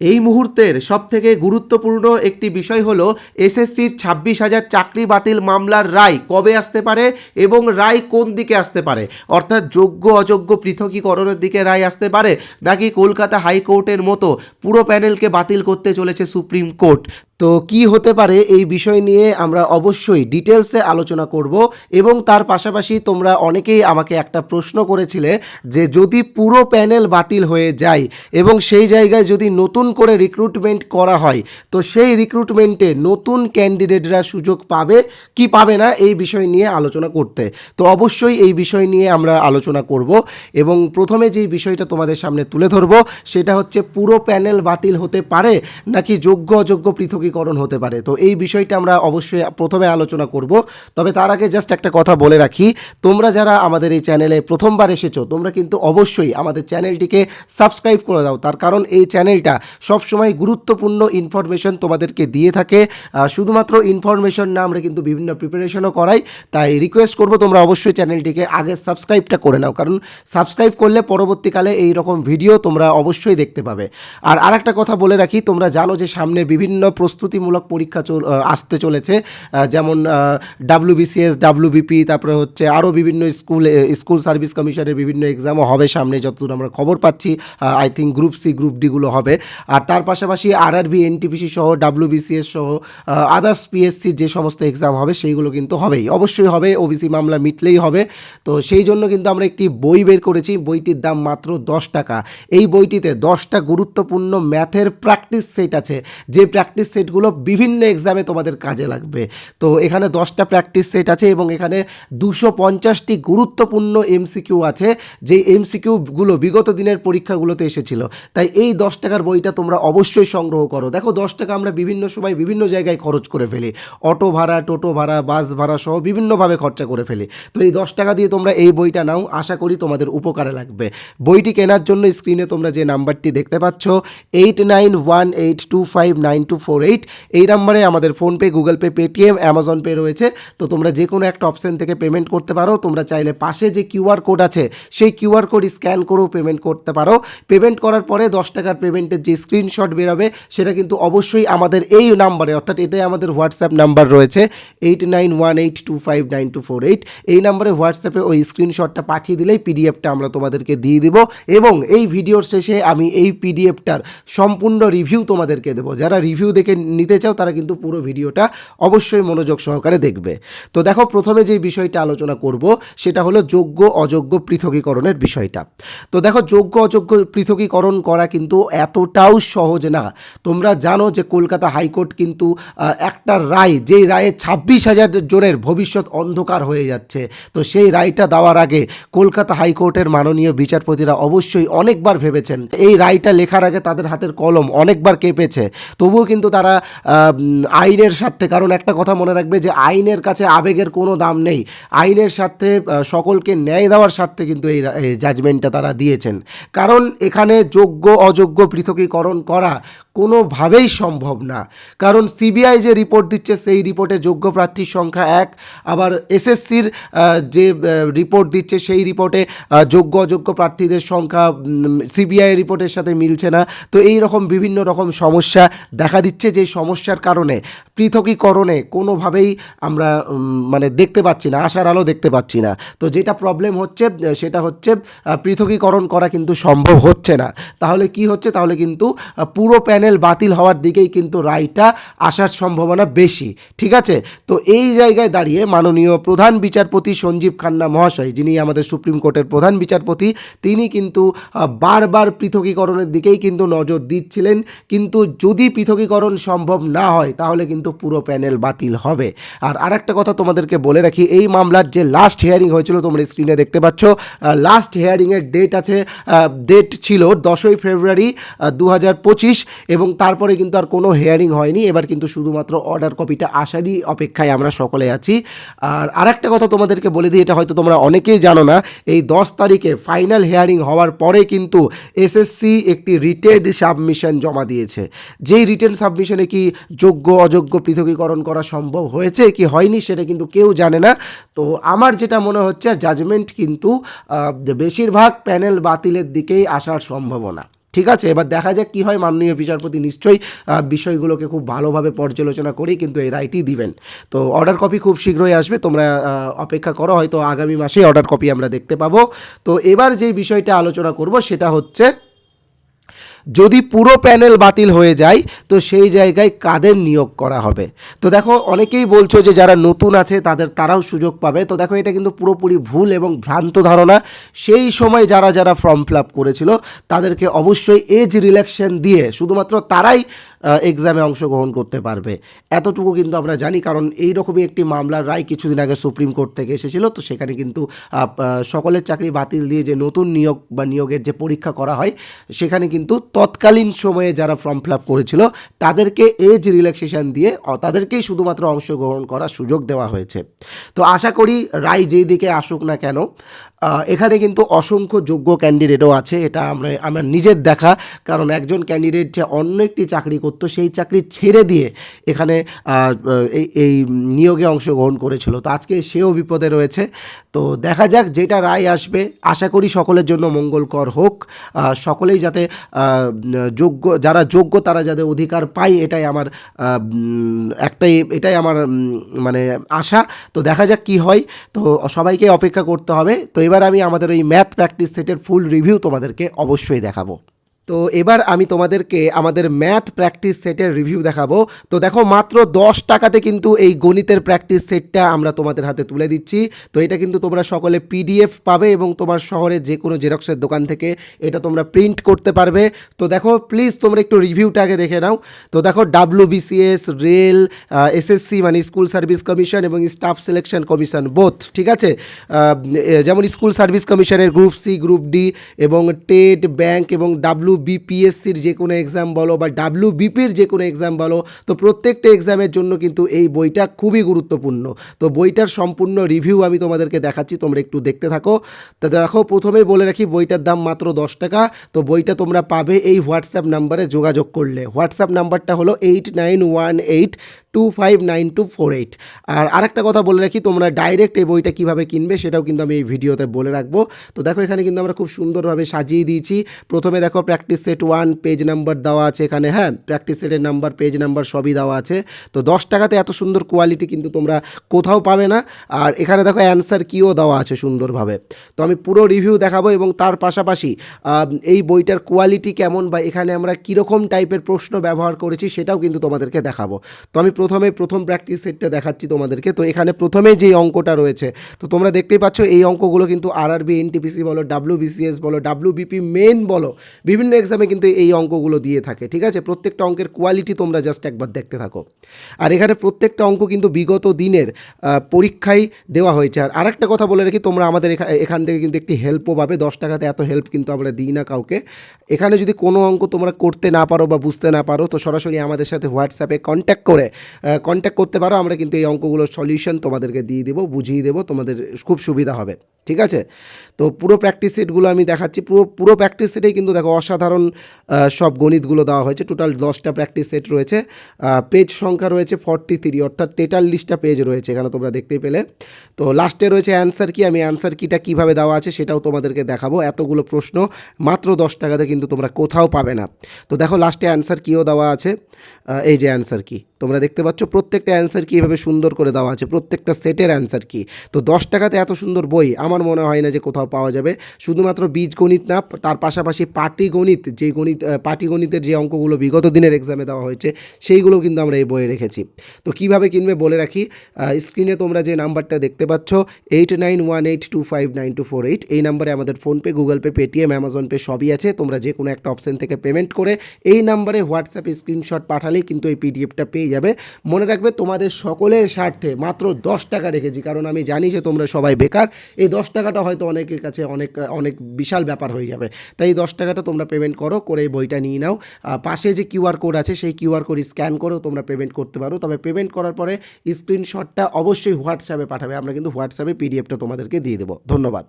এই মুহূর্তের সবথেকে গুরুত্বপূর্ণ একটি বিষয় হলো এসএসসির ছাব্বিশ হাজার চাকরি বাতিল মামলার রায় কবে আসতে পারে এবং রায় কোন দিকে আসতে পারে? অর্থাৎ যোগ্য, অযোগ্য পৃথকীকরণের দিকে রায় আসতে পারে নাকি কলকাতা হাইকোর্টের মতো পুরো প্যানেলকে বাতিল করতে চলেছে সুপ্রিম কোর্ট? তো কি হতে পারে এই বিষয় নিয়ে আমরা অবশ্যই ডিটেলসে আলোচনা করব এবং তার পাশাপাশি তোমরা অনেকেই আমাকে একটা প্রশ্ন করেছিলে যে যদি পুরো প্যানেল বাতিল হয়ে যায় এবং সেই জায়গায় যদি নতুন করে রিক্রুটমেন্ট করা হয়, তো সেই রিক্রুটমেন্টে নতুন ক্যান্ডিডেটরা সুযোগ পাবে, কি পাবে না এই বিষয় নিয়ে আলোচনা করতে। তো অবশ্যই এই বিষয় নিয়ে আমরা আলোচনা করব এবং প্রথমে যেই বিষয়টা তোমাদের সামনে তুলে ধরবো, সেটা হচ্ছে পুরো প্যানেল বাতিল হতে পারে নাকি যোগ্য অযোগ্য পৃথকীকরণ হতে পারে। তো এই বিষয়টা আমরা অবশ্যই প্রথমে আলোচনা করব। তবে তার আগে জাস্ট একটা কথা বলে রাখি, তোমরা যারা আমাদের এই চ্যানেলে প্রথমবার এসেছ, তোমরা কিন্তু অবশ্যই আমাদের চ্যানেলটিকে সাবস্ক্রাইব করে দাও। তার কারণ এই চ্যানেলটা সবসময় গুরুত্বপূর্ণ ইনফরমেশন তোমাদেরকে দিয়ে থাকে। শুধুমাত্র ইনফরমেশন না, আমরা কিন্তু বিভিন্ন প্রিপারেশনও করাই। তাই রিকোয়েস্ট করব তোমরা অবশ্যই চ্যানেলটিকে আগে সাবস্ক্রাইবটা করে নাও। কারণ সাবস্ক্রাইব করলে পরবর্তীকালে এই রকম ভিডিও তোমরা অবশ্যই দেখতে পাবে। আর আরেকটা কথা বলে রাখি, তোমরা জানো যে সামনে বিভিন্ন প্রস্তুতিমূলক পরীক্ষা চল- আসতে চলেছে। যেমন ডাব্লিউবিসিএস ডাব্লিউবিপি তারপরে হচ্ছে আরও বিভিন্ন স্কুল স্কুল সার্ভিস কমিশনের বিভিন্ন এক্সামও হবে সামনে, যতদূর আমরা খবর পাচ্ছি। I think group C group ডিগুলো হবে। আর তার পাশাপাশি আরআরবি এনটিপিসি সহ ডাব্লিউবিসিএস সহ আদার্স পিএসসি যে সমস্ত এক্সাম হবে, সেইগুলো কিন্তু হবেই। অবশ্যই হবে ওবিসি মামলা মিটলেই হবে। তো সেই জন্য কিন্তু আমরা একটি বই বের করেছি, বইটির দাম মাত্র দশ টাকা। এই বইটিতে দশটা গুরুত্বপূর্ণ ম্যাথের প্র্যাকটিস সেট আছে। যে প্র্যাকটিস সেটগুলো বিভিন্ন এক্সামে তোমাদের কাজে লাগবে। তো এখানে দশটা প্র্যাকটিস সেট আছে এবং এখানে দুশো পঞ্চাশটি গুরুত্বপূর্ণ এমসিকিউ আছে যে এমসিকিউগুলো বিগত দিনের পরীক্ষাগুলোতে এসেছিল। তাই এই দশ টাকার বইটা তোমরা অবশ্যই সংগ্রহ করো। দেখো দশ টাকা আমরা বিভিন্ন সময় বিভিন্ন জায়গায় খরচ করে ফেলি। অটো ভাড়া, টোটো ভাড়া, বাস ভাড়া সহ বিভিন্নভাবে খরচা করে ফেলি। তো এই দশ টাকা দিয়ে তোমরা এই বইটা নাও, আশা করি তোমাদের উপকারে লাগবে। বইটি কেনার জন্য স্ক্রিনে তোমরা যে নাম্বারটি দেখতে পাচ্ছ eight nine one eight two five nine two four eight এই নাম্বারে আমাদের PhonePe Google Pay Paytm Amazon Pay রয়েছে। তো তোমরা যে কোনো একটা অপশন থেকে পেমেন্ট করতে পারো। তোমরা চাইলে পাশে যে কিউআর কোড আছে, সেই কিউআর কোড স্ক্যান করেও পেমেন্ট করতে পারো। পেমেন্ট করার পরে দশ টাকার পেমেন্টের যে স্ক্রিনশট বেরোবে, সেটা কিন্তু অবশ্যই আমাদের এই নাম্বারে অর্থাৎ এটাই আমাদের হোয়াটসঅ্যাপ নাম্বার রয়েছে। Eight nine one eight two five nine two four eight এই নাম্বারে হোয়াটসঅ্যাপে ওই স্ক্রিনশটটা পাঠিয়ে দিলেই পিডিএফটা আমরা তোমাদেরকে দিয়ে দিব। এবং এই ভিডিওর শেষে আমি এই পিডিএফটার সম্পূর্ণ রিভিউ তোমাদেরকে দেবো। যারা রিভিউ দেখে নিতে চাও তারা কিন্তু পুরো ভিডিওটা অবশ্যই মনোযোগ সহকারে দেখবে। তো দেখো, প্রথমে যে বিষয়টা আলোচনা করব সেটা হলো যোগ্য অযোগ্য পৃথকীকরণের বিষয়টা। তো দেখো, যোগ্য অযোগ্য পৃথকীকরণ করা কিন্তু এতটাও সহজ না। তোমরা জানো যে কলকাতা হাইকোর্ট কিন্তু একটা রায়, যেই রায়ে ছাব্বিশ হাজার জনের ভবিষ্যৎ অন্ধকার হয়ে যাচ্ছে, তো সেই রায়টা দেওয়ার আগে কলকাতা হাইকোর্টের মাননীয় বিচারপতিরা অবশ্যই অনেকবার ভেবেছেন, এই রায়টা লেখার আগে তাদের হাতের কলম অনেকবার কেঁপেছে, তবুও কিন্তু তারা উম, আইনের স্বার্থে কারণ একটা কথা মনে রাখবে যে আইনের কাছে আবেগের কোনো দাম নেই। আইনের স্বার্থে সকলকে ন্যায় দেওয়ার স্বার্থে কিন্তু এই জাজমেন্টটা তারা দিয়েছেন। কারণ এখানে যোগ্য অযোগ্য পৃথকীকরণ করা কোনোভাবেই সম্ভব না। কারণ সিবিআই যে রিপোর্ট দিচ্ছে, সেই রিপোর্টে যোগ্য প্রার্থীর সংখ্যা এক। আবার এসএসসির যে রিপোর্ট দিচ্ছে, সেই রিপোর্টে যোগ্য, অযোগ্য প্রার্থীদের সংখ্যা সিবিআই রিপোর্টের সাথে মিলছে না। তো এই রকম বিভিন্ন রকম সমস্যা দেখা দিচ্ছে যে সমস্যার কারণে। পৃথকীকরণে কোনোভাবেই আমরা মানে দেখতে পাচ্ছি না, আশার আলো দেখতে পাচ্ছি না। তো যেটা প্রবলেম হচ্ছে, সেটা হচ্ছে পৃথকীকরণ করা কিন্তু সম্ভব হচ্ছে না। তাহলে কি হচ্ছে? তাহলে কিন্তু পুরো পুরো প্যানেল বাতিল হওয়ার দিকেই কিন্তু রায়টা আসার সম্ভাবনা বেশি। ঠিক আছে? তো এই জায়গায় দাঁড়িয়ে মাননীয় প্রধান বিচারপতি সঞ্জীব খান্না মহাশয়, যিনি আমাদের সুপ্রিম কোর্টের প্রধান বিচারপতি, তিনি কিন্তু বারবার পৃথকীকরণের দিকেই কিন্তু নজর দিচ্ছিলেন। কিন্তু যদি পৃথকীকরণ সম্ভব না হয়, তাহলে কিন্তু পুরো প্যানেল বাতিল হবে। আর আরেকটা কথা তোমাদেরকে বলে রাখি, এই মামলার যে লাস্ট হিয়ারিং হয়েছিল তোমরা স্ক্রিনে দেখতে পাচ্ছ লাস্ট হিয়ারিংয়ের ডেট আছে ডেট ছিল দশই ফেব্রুয়ারি দু হাজার পঁচিশ। এবং তারপরে কিন্তু আর কোনো হেয়ারিং হয়নি। এবার কিন্তু শুধুমাত্র অর্ডার কপিটা আসারই অপেক্ষায় আমরা সকলে আছি। আর আরেকটা কথা তোমাদেরকে বলে দিই, এটা হয়তো তোমরা অনেকেই জানো না, এই দশ তারিখে ফাইনাল হেয়ারিং হওয়ার পরে কিন্তু এসএসসি একটি রিটেড সাবমিশন জমা দিয়েছে। যেই রিটেন সাবমিশনে কি যোগ্য, অযোগ্য পৃথকীকরণ করা সম্ভব হয়েছে কি হয়নি সেটা কিন্তু কেউ জানে না। তো আমার যেটা মনে হচ্ছে জাজমেন্ট কিন্তু বেশিরভাগ প্যানেল বাতিলের দিকেই আসার সম্ভাবনা। ঠিক আছে, এবার দেখা যাক কী হয়। মাননীয় বিচারপতি নিশ্চয়ই বিষয়গুলোকে খুব ভালোভাবে পর্যালোচনা করেই কিন্তু এই রায়টি দিবেন। তো অর্ডার কপি খুব শীঘ্রই আসবে, তোমরা অপেক্ষা করো, হয়তো আগামী মাসেই অর্ডার কপি আমরা দেখতে পাবো। তো এবার যে বিষয়টা আলোচনা করব, সেটা হচ্ছে যদি পুরো প্যানেল বাতিল হয়ে যায়, তো সেই জায়গায় কাদের নিয়োগ করা হবে? তো দেখো, অনেকেই বলছো যে যারা নতুন আছে, তাদের, তারাও সুযোগ পাবে। তো দেখো, এটা কিন্তু পুরোপুরি ভুল এবং ভ্রান্ত ধারণা। সেই সময় যারা যারা ফর্ম ফিল আপ করেছিল, তাদেরকে অবশ্যই এজ রিল্যাকশন দিয়ে, শুধুমাত্র তারাই এক্সামে অংশগ্রহণ করতে পারবে। এতটুকু কিন্তু আমরা জানি, কারণ এই রকমই একটি মামলার রায় কিছুদিন আগে সুপ্রিম কোর্ট থেকে এসেছিল। তো সেখানে কিন্তু সকলের চাকরি বাতিল দিয়ে যে নতুন নিয়োগ বা নিয়োগের যে পরীক্ষা করা হয়, সেখানে কিন্তু তৎকালীন সময়ে যারা ফর্ম ফিল আপ করেছিল, তাদেরকে এজ রিল্যাক্সেশন দিয়ে তাদেরকেই শুধুমাত্র অংশগ্রহণ করার সুযোগ দেওয়া হয়েছে। তো আশা করি রায় যেই দিকে আসুক না কেন এখানে কিন্তু অসংখ্য যোগ্য ক্যান্ডিডেটও আছে, এটা আমরা, আমার নিজের দেখা। কারণ একজন ক্যান্ডিডেট যে অন্য একটি চাকরি করতো, সেই চাকরি ছেড়ে দিয়ে এখানে এই এই নিয়োগে অংশগ্রহণ করেছিল। তো আজকে সেও বিপদে রয়েছে। তো দেখা যাক যেটা রায় আসবে। আশা করি সকলের জন্য মঙ্গলকর হোক। সকলেই যাতে যোগ্য, যারা যোগ্য তারা যাতে অধিকার পায়, এটাই আমার একটাই, এটাই আমার মানে আশা। তো দেখা যাক কি হয়। তো সবাইকে অপেক্ষা করতে হবে। তো এবার আমি আমাদের ওই ম্যাথ প্র্যাকটিস সেটের ফুল রিভিউ তোমাদেরকে অবশ্যই দেখাবো। তো এবার আমি তোমাদেরকে আমাদের ম্যাথ প্র্যাকটিস সেটের রিভিউ দেখাবো। তো দেখো মাত্র দশ টাকাতে কিন্তু এই গণিতের প্র্যাকটিস সেটটা আমরা তোমাদের হাতে তুলে দিচ্ছি। তো এটা কিন্তু তোমরা সকলে পিডিএফ পাবে এবং তোমার শহরে যে কোনো জেরক্সের দোকান থেকে এটা তোমরা প্রিন্ট করতে পারবে। তো দেখো প্লিজ তোমরা একটু রিভিউটা আগে দেখে নাও। তো দেখো ডাব্লিউ বিসিএস রেল এসএসসি মানে স্কুল সার্ভিস কমিশন এবং স্টাফ সিলেকশন কমিশন বোথ ঠিক আছে? যেমন স্কুল সার্ভিস কমিশনের গ্রুপ সি গ্রুপ ডি এবং টেট ব্যাংক এবং ডাব্লিউ বিপিএসসির যে কোনো এক্সাম বলো বা ডাব্লিউ বিপির যে কোনো এক্সাম বলো, তো প্রত্যেকটা এক্সামের জন্য কিন্তু এই বইটা খুবই গুরুত্বপূর্ণ। তো বইটার সম্পূর্ণ রিভিউ আমি তোমাদেরকে দেখাচ্ছি, তোমরা একটু দেখতে থাকো। তো দেখো, প্রথমেই বলে রাখি, বইটার দাম মাত্র দশ টাকা। তো বইটা তোমরা পাবে এই হোয়াটসঅ্যাপ নাম্বারে যোগাযোগ করলে। হোয়াটসঅ্যাপ নাম্বারটা হলো eight nine one eight two five nine two four eight আর আরেকটা কথা বলে রাখি, তোমরা ডাইরেক্ট এই বইটা কীভাবে কিনবে সেটাও কিন্তু আমি এই ভিডিওতে বলে রাখব। তো দেখো, এখানে কিন্তু আমরা খুব সুন্দরভাবে সাজিয়ে দিয়েছি। প্রথমে দেখো practice set one page number দেওয়া আছে এখানে হ্যাঁ? প্র্যাকটিস সেটের নাম্বার পেজ নাম্বার সবই দেওয়া আছে। তো দশ টাকাতে এত সুন্দর কোয়ালিটি কিন্তু তোমরা কোথাও পাবে না। আর এখানে দেখো অ্যান্সার কিও দেওয়া আছে সুন্দরভাবে। তো আমি পুরো রিভিউ দেখাবো এবং তার পাশাপাশি এই বইটার কোয়ালিটি কেমন বা এখানে আমরা কীরকম টাইপের প্রশ্ন ব্যবহার করেছি সেটাও কিন্তু তোমাদেরকে দেখাবো। তো আমি প্রথমে প্রথম প্র্যাকটিস সেটটা দেখাচ্ছি তোমাদেরকে। তো এখানে প্রথমে যে অঙ্কটা রয়েছে, তো তোমরা দেখতেই পাচ্ছ এই অঙ্কগুলো কিন্তু আরআরবি এনটিপিসি বলো ডাব্লিউ বিসিএস বলো ডাব্লিউ বিপি মেন বলো, বিভিন্ন এক্সামে কিন্তু এই অঙ্কগুলো দিয়ে থাকে, ঠিক আছে? প্রত্যেকটা অঙ্কের কোয়ালিটি তোমরা জাস্ট একবার দেখতে থাকো। আর এখানে প্রত্যেকটা অঙ্ক কিন্তু বিগত দিনের পরীক্ষায় দেওয়া হয়েছে। আর আরেকটা কথা বলে রাখি, তোমরা আমাদের এখা- এখান থেকে কিন্তু একটি হেল্পও পাবে, দশ টাকাতে এত হেল্প কিন্তু আমরা দিই না কাউকে। এখানে যদি কোনো অঙ্ক তোমরা করতে না পারো বা বুঝতে না পারো, তো সরাসরি আমাদের সাথে হোয়াটসঅ্যাপে কন্ট্যাক্ট করে কন্ট্যাক্ট করতে পারো, আমরা কিন্তু এই অঙ্কগুলোর সলিউশন তোমাদেরকে দিয়ে দেবো, বুঝিয়ে দেবো, তোমাদের খুব সুবিধা হবে, ঠিক আছে? তো পুরো প্র্যাকটিস সেটগুলো আমি দেখাচ্ছি, পুরো পুরো প্র্যাকটিস সেটেই কিন্তু দেখো অসাধারণ সব গণিতগুলো দেওয়া হয়েছে টোটাল দশটা প্র্যাকটিস সেট রয়েছে পেজ সংখ্যা রয়েছে ফর্টি থ্রি অর্থাৎ তেতাল্লিশটা পেজ রয়েছে এখানে তোমরা দেখতেই পেলে। তো লাস্টে রয়েছে অ্যান্সার কি আমি অ্যান্সার কিটা কীভাবে দেওয়া আছে সেটাও তোমাদেরকে দেখাবো, এতগুলো প্রশ্ন, মাত্র দশ টাকাতে কিন্তু তোমরা কোথাও পাবে না। তো দেখো লাস্টে অ্যান্সার কিও দেওয়া আছে এই যে অ্যান্সার কি তোমরা দেখতে পাচ্ছ প্রত্যেকটা অ্যান্সার কি এভাবে সুন্দর করে দেওয়া আছে প্রত্যেকটা সেটের অ্যান্সার কি। তো দশ টাকাতে এত সুন্দর বই আমার মনে হয় না যে কোথাও পাওয়া যাবে। শুধুমাত্র বীজগণিত না তার পাশাপাশি পাটিগণিত যে গণিত আহ, পাটিগণিতের যে অঙ্কগুলো বিগত দিনের এক্সামে দেওয়া হয়েছে সেইগুলো কিন্তু আমরা এই বইয়ে রেখেছি। তো কীভাবে কিনবে বলে রাখি স্ক্রিনে তোমরা যে নাম্বারটা দেখতে পাচ্ছ eight nine one eight two five nine two four eight এই নাম্বারে আমাদের PhonePe Google Pay Paytm Amazon Pay সবই আছে। তোমরা যে কোনো একটা অপশন থেকে পেমেন্ট করে এই নাম্বারে হোয়াটসঅ্যাপে স্ক্রিনশট পাঠালেই কিন্তু এই পিডিএফটা পেয়ে যাবে। মনে রাখবে তোমাদের সকলের স্বার্থে মাত্র দশ টাকা রেখেছি, কারণ আমি জানি যে তোমরা সবাই বেকার। এই দশ টাকাটা হয়তো অনেকের কাছে অনেক অনেক বিশাল ব্যাপার হয়ে যাবে। তাই এই দশ টাকাটা তোমরা পেমেন্ট করো, করে এই বইটা নিয়ে নাও। পাশে যে কিউআর কোড আছে, সেই কিউআর কোড স্ক্যান করেও তোমরা পেমেন্ট করতে পারো। তবে পেমেন্ট করার পরে স্ক্রিনশটটা অবশ্যই হোয়াটসঅ্যাপে পাঠাবে। আমরা কিন্তু হোয়াটসঅ্যাপে পিডিএফটা তোমাদেরকে দিয়ে দেবো। ধন্যবাদ।